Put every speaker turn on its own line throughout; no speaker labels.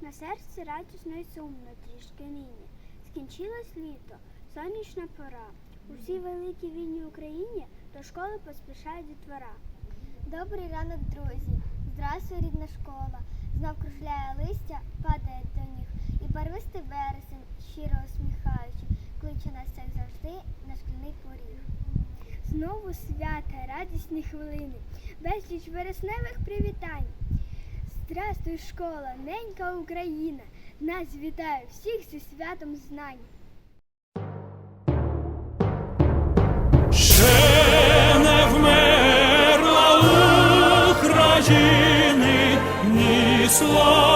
На серці радісно й сумно трішки нині. Скінчилось літо, сонячна пора. У всій великій вільній Україні до школи поспішає дітвора. Добрий ранок, друзі! Здравствуй, рідна школа! Знов кружляє листя, падає до і барвистий вересень, щиро усміхаючи, кличе нас як завжди на шкільний поріг. Знову свята, радісні хвилини, безліч вересневих привітань. Здрастуй, школа, ненька Україна! Нас вітає всіх зі святом знань.
Ще не вмерла України ні слава,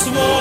swore.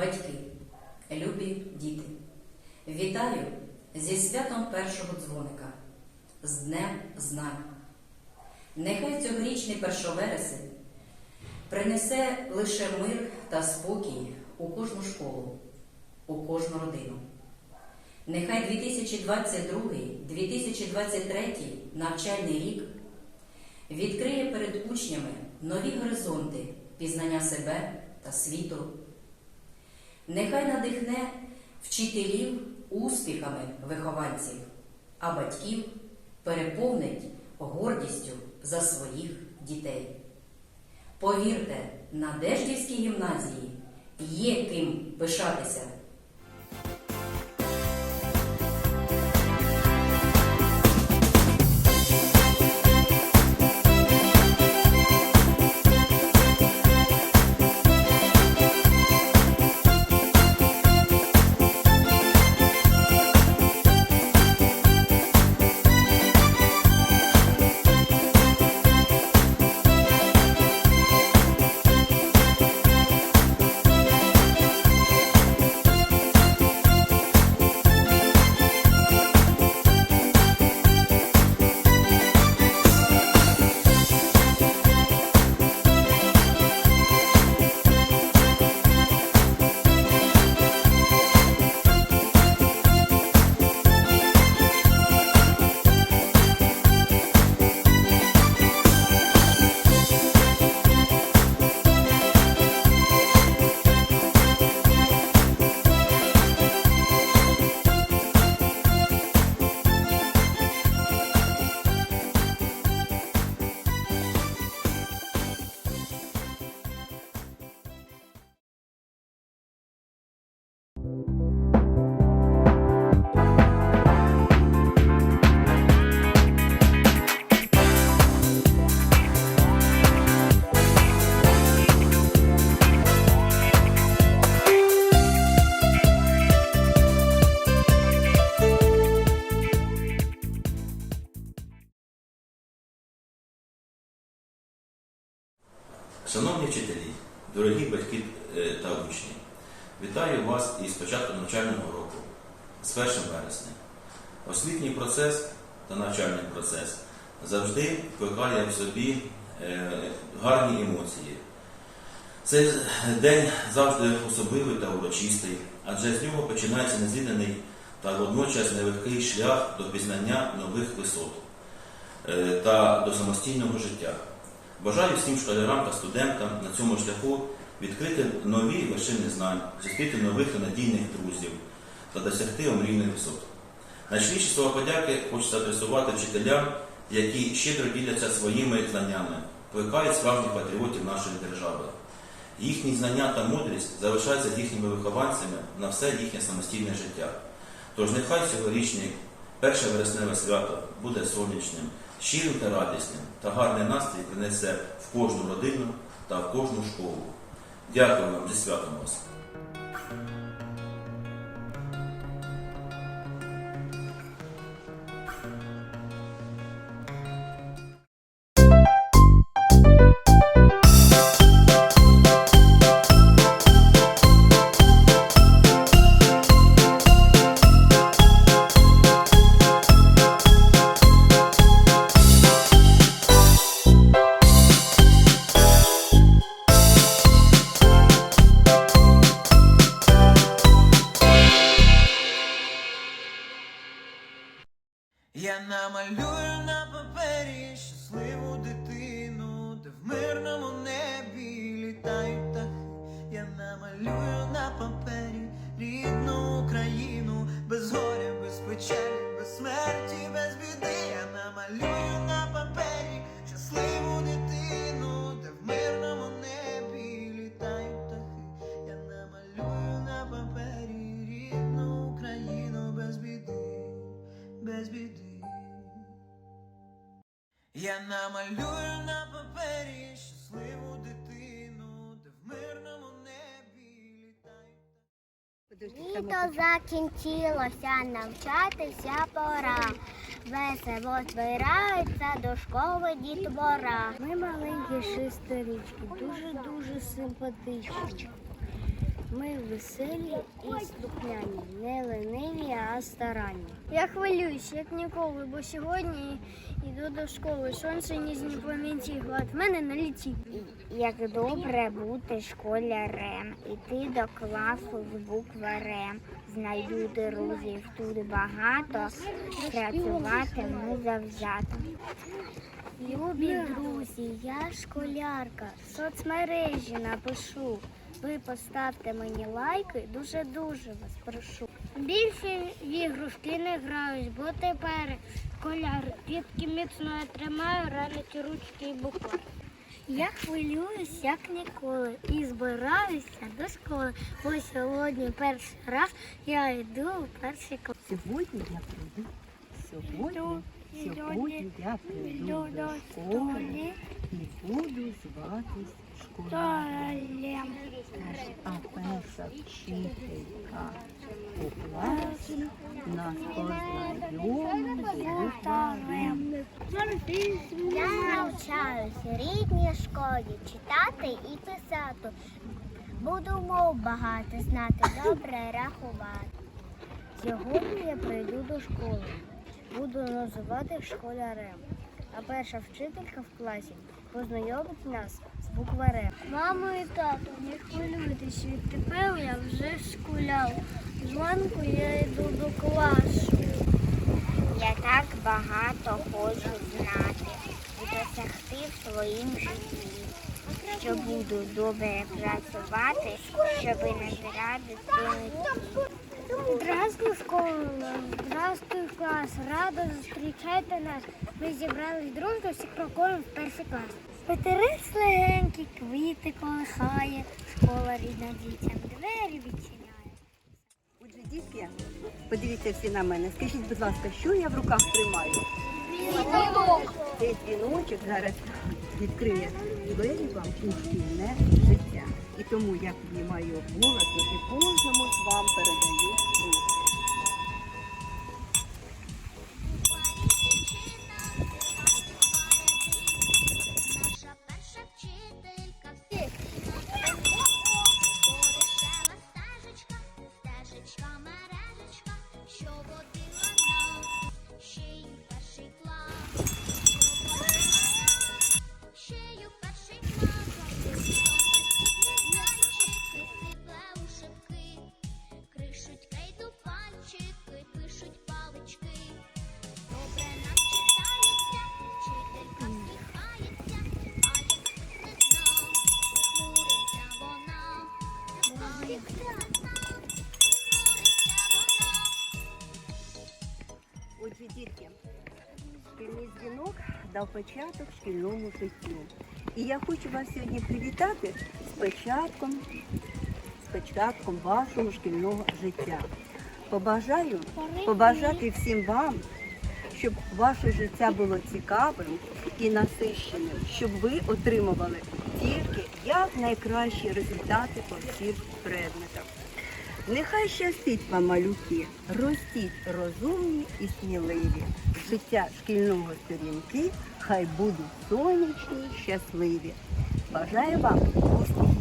Батьки, любі діти, вітаю зі святом першого дзвоника, з Днем Знань. Нехай цьогорічний першовересень принесе лише мир та спокій у кожну школу, у кожну родину. Нехай 2022-2023 навчальний рік відкриє перед учнями нові горизонти пізнання себе та світу. Нехай надихне вчителів успіхами вихованців, а батьків переповнить гордістю за своїх дітей. Повірте, на Деждівській гімназії є ким пишатися.
Дорогі батьки е, та учні, вітаю вас із початком навчального року, з 1 вересня. Освітній процес та навчальний процес завжди викликає в собі е, гарні емоції. Цей день завжди особливий та урочистий, адже з нього починається незрівняний та водночас нелегкий шлях до пізнання нових висот е, та до самостійного життя. Бажаю всім школярам та студентам на цьому шляху відкрити нові вершини знань, зустріти нових та надійних друзів та досягти омрійних висот. Найщиріші слова подяки хочеться адресувати вчителям, які щедро діляться своїми знаннями, плекають справжніх патріотів нашої держави. Їхні знання та мудрість залишаються їхніми вихованцями на все їхнє самостійне життя. Тож нехай цьогорічне перше вересневе свято буде сонячним, щирим та радісним, та гарний настрій принесе в кожну родину та в кожну школу. Дякую вам зі святом вас!
Я намалюю на Я намалюю на папері щасливу дитину, де в мирному небі літають.
Літо закінчилося, навчатися пора. Весело збираються до школи дітвора. Ми маленькі шестерички, дуже-дуже симпатичні. Ми веселі і слухняні, не лениві, а старанні. Я хвилююсь, як ніколи, бо сьогодні йду до школи. Сонце промінці гладь в мене на літі. Як добре бути школярем, іти до класу з букварем. Знайду друзів тут багато, працюватиму завзято. Любі друзі, я школярка, соцмережі напишу. Ви поставте мені лайки, дуже-дуже вас прошу. Більше в ігрушки не граюсь, бо тепер школяр підки міцно я тримаю, ранить ручки і букви. Я хвилююсь, як ніколи, і збираюся до школи, бо сьогодні перший раз я йду у перший клас.
Сьогодні я прийду. Сьогодні, сьогодні я прийду до школи і буду зватись перша вчителька у класі нас познайомить.
Я навчаюсь в рідній школі читати і писати. Буду мов багато знати, добре рахувати. Сьогодні я прийду до школи. Буду називати школярем. А перша вчителька в класі познайомить нас з букварем. Мамо і тато, не хвилюйтесь, відтепер я вже школяв. Зранку я йду до класу. Я так багато хочу знати і досягти в своїм житті. Що буду добре працювати, щоб не зрадити. Здравствуй, школа, здравствуй, клас. Радо зустрічайте нас. Ми зібрались дружно, всі крокуємо в перший клас. Петерець легенький, квіти колихає, школа рідна дітям, двері відчиняє.
Отже, дітки, подивіться всі на мене. Скажіть, будь ласка, що я в руках тримаю? Цей дзвіночок зараз відкриє двері вам у шкільне життя. І тому я піднімаю голос і кожному з вам передаю Дорогі
дітки, шкільний дзвінок
дав початок шкільному житті. І я хочу вас сьогодні привітати з початком, з початком вашого шкільного життя. Побажаю побажати всім вам, щоб ваше життя було цікавим і насищеним, щоб ви отримували тільки якнайкращі результати по всіх предметах. Нехай щастить вам, малюки, ростіть розумні і сміливі. Життя шкільного сторінки хай будуть сонячні, щасливі. Бажаю вам успіхів.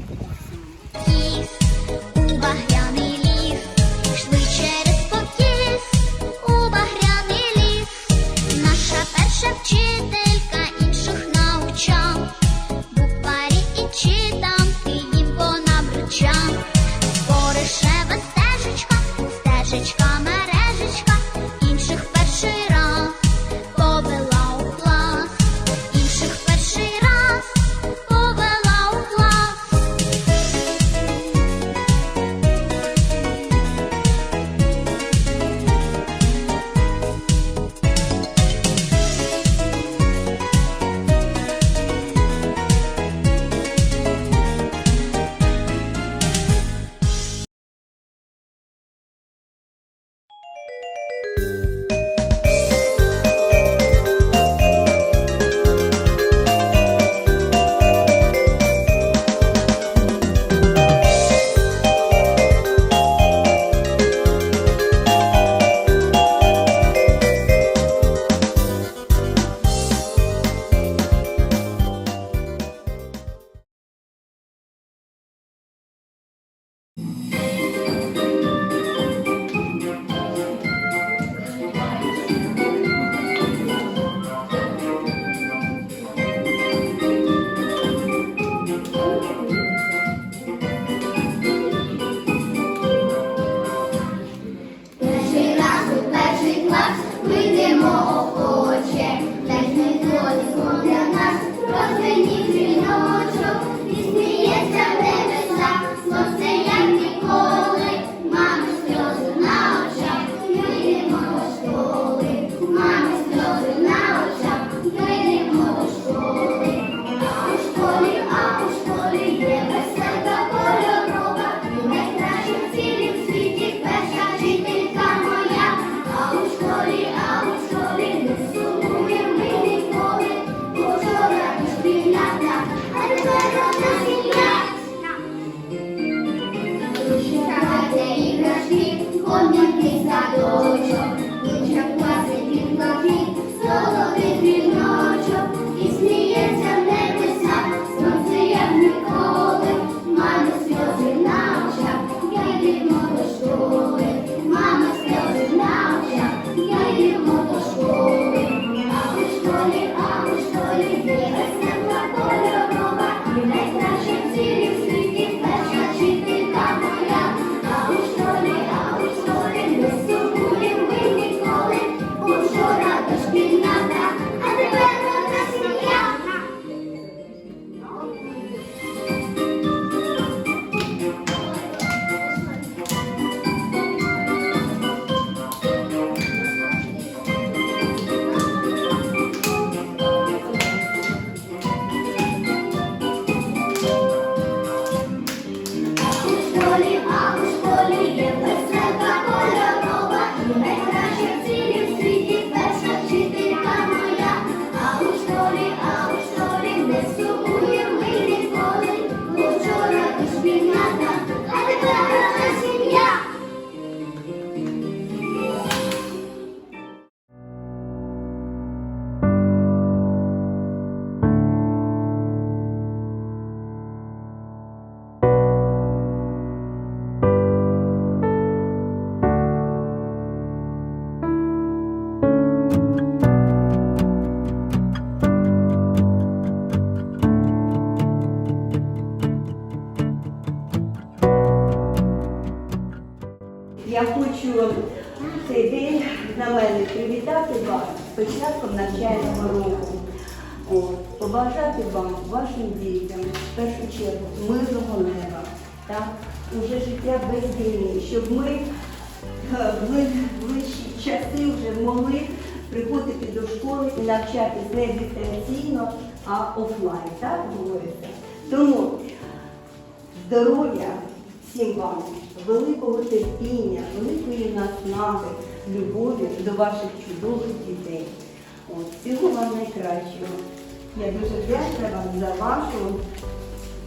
Мене привітати вас з початком навчального року. От, побажати вам, вашим дітям, в першу чергу, мирного неба, так? уже життя без війни, щоб ми е, в бли- ближчі часи вже могли
приходити до школи і навчатись не дистанційно, а офлайн, так говориться. Тому здоров'я всім вам, великого терпіння, великої наснаги, любові до ваших чудових дітей. От, всього вам найкращого. Я дуже вдячна вам за вашу,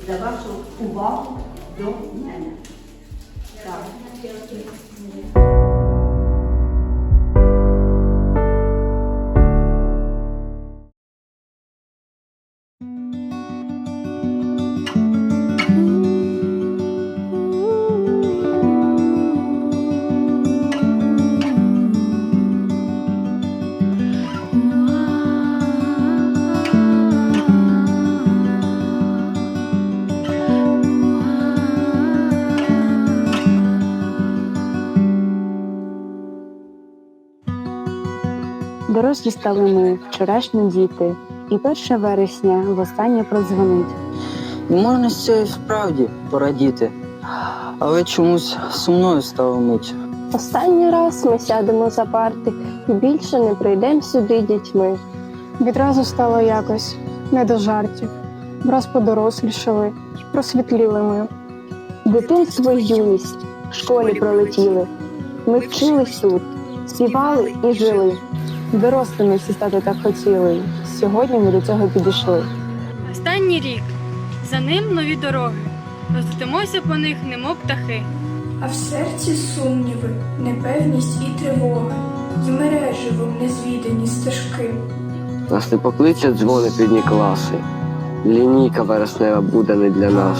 за вашу увагу до мене. Так.
Дорослі стали ми, вчорашні діти, і 1 вересня востаннє продзвонить.
Можна з цього і справді порадіти, але чомусь сумною стало мить.
Останній раз ми сядемо за парти і більше не прийдемо сюди дітьми.
Відразу стало якось не до жартів. Враз подорослішали і просвітліли ми.
Дитинство й юність в школі пролетіли. Ми вчились тут, співали і жили.
Дорослими всі стати так хотіли. Сьогодні ми до цього підійшли.
Останній рік. За ним нові дороги. Розлетимося по них, немов птахи.
А в серці сумніви, непевність і тривога, і мереживом незвідані стежки.
Нас не покличе дзвони підні класи. Лінійка вереснева буде не для нас.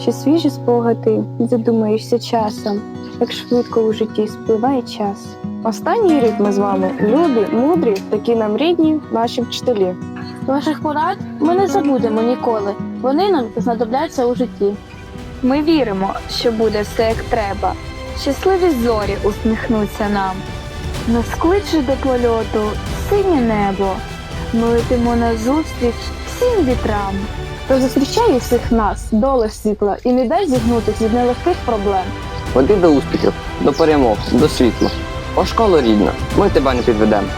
Ще свіжі спогади, задумаєшся часом, як швидко у житті спливає час.
Останній рік ми з вами любі, мудрі, такі нам рідні, наші вчителі.
Ваших порад ми не забудемо ніколи. Вони нам знадобляться у житті. Ми віримо, що буде все як треба. Щасливі зорі усміхнуться нам. Нас кличе до польоту синє небо. Ми летимо назустріч всім вітрам.
То зустрічай всіх нас, доле світла, і не дай зігнутись від нелегких проблем.
Води до успіхів, до перемог, до світла. О, школа рідна, ми тебе не підведемо.